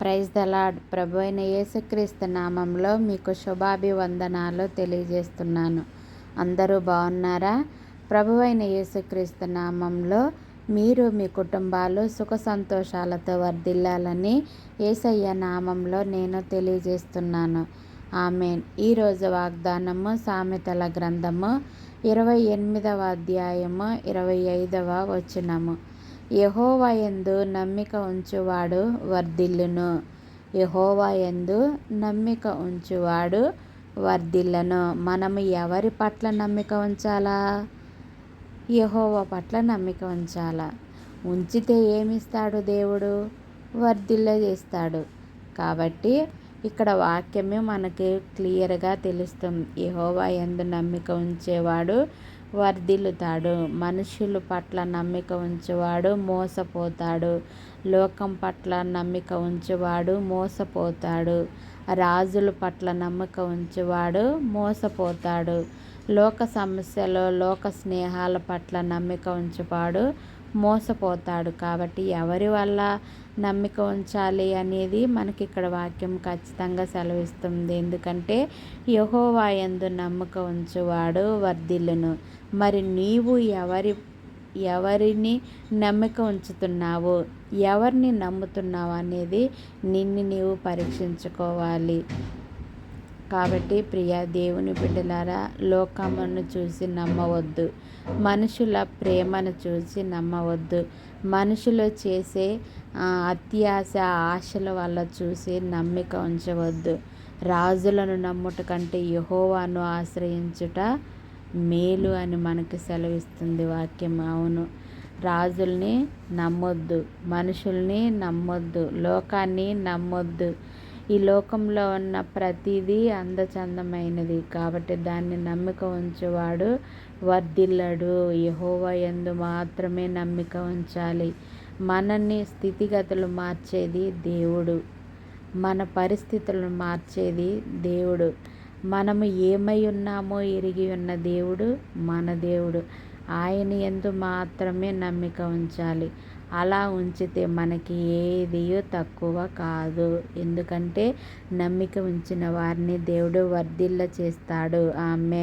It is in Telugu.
ప్రైజ్ దలాడ్ ప్రభు అయిన యేసుక్రీస్తు నామంలో మీకు శుభాభివందనాలు తెలియజేస్తున్నాను. అందరూ బాగున్నారా? ప్రభు అయిన యేసుక్రీస్తు నామంలో మీరు మీ కుటుంబాలు సుఖ సంతోషాలతో వర్ధిల్లాలని ఏసయ్య నామంలో నేను తెలియజేస్తున్నాను. ఆమెన్. ఈరోజు వాగ్దానము సామెతల గ్రంథము ఇరవై ఎనిమిదవ అధ్యాయము ఇరవై ఐదవ వచనము. యహోవా ఎందు నమ్మిక ఉంచువాడు వర్ధిల్లును. యహోవా నమ్మిక ఉంచువాడు వర్ధిల్లను. మనము ఎవరి పట్ల నమ్మిక ఉంచాలా? యహోవ పట్ల నమ్మిక ఉంచాలా? ఉంచితే ఏమిస్తాడు దేవుడు? వర్ధిల్ల చేస్తాడు కాబట్టి ఇక్కడ వాక్యమే మనకి క్లియర్గా తెలుస్తుంది. యహోవా ఎందు నమ్మిక ఉంచేవాడు వర్ధిల్లుతాడు. మనుషుల పట్ల నమ్మిక ఉంచేవాడు మోసపోతాడు. లోకం పట్ల నమ్మిక ఉంచేవాడు మోసపోతాడు. రాజుల పట్ల నమ్మిక ఉంచేవాడు మోసపోతాడు. లోక సమస్యలు లోక స్నేహాల పట్ల నమ్మిక ఉంచేవాడు మోసపోతాడు. కాబట్టి ఎవరి వల్ల నమ్మిక ఉంచాలి అనేది మనకి ఇక్కడ వాక్యం ఖచ్చితంగా సెలవిస్తుంది. ఎందుకంటే యహోవా ఎందు నమ్మక ఉంచువాడు వర్ధిల్లును. మరి నీవు ఎవరి ఎవరిని నమ్మిక ఉంచుతున్నావు? ఎవరిని నమ్ముతున్నావు అనేది నిన్ను నీవు పరీక్షించుకోవాలి. కాబట్టి ప్రియ దేవుని బిడ్డలారా లోకమును చూసి నమ్మవద్దు. మనుషుల ప్రేమను చూసి నమ్మవద్దు. మనుషులు చేసే అత్యాశ ఆశల వల్ల చూసి నమ్మిక ఉంచవద్దు. రాజులను నమ్ముట కంటే యహోవాను ఆశ్రయించుట మేలు అని మనకి సెలవిస్తుంది వాక్యం. అవును. రాజుల్ని నమ్మొద్దు. మనుషుల్ని నమ్మొద్దు. లోకాన్ని నమ్మొద్దు. ఈ లోకంలో ఉన్న ప్రతిదీ అందచందమైనది. కాబట్టి దాన్ని నమ్మిక ఉంచేవాడు వర్ధిల్లడు. యహోవా ఎందు మాత్రమే నమ్మిక ఉంచాలి. మనల్ని స్థితిగతులు మార్చేది దేవుడు. మన పరిస్థితులను మార్చేది దేవుడు. మనము ఏమై ఉన్నామో ఎరిగి ఉన్న దేవుడు మన దేవుడు. ఆయన ఎందు మాత్రమే నమ్మిక ఉంచాలి. అలా ఉంచితే మనకి ఏదియో తక్కువ కాదు. ఎందుకంటే నమ్మిక ఉంచిన వారిని దేవుడు వర్ధిల్ల చేస్తాడు ఆమె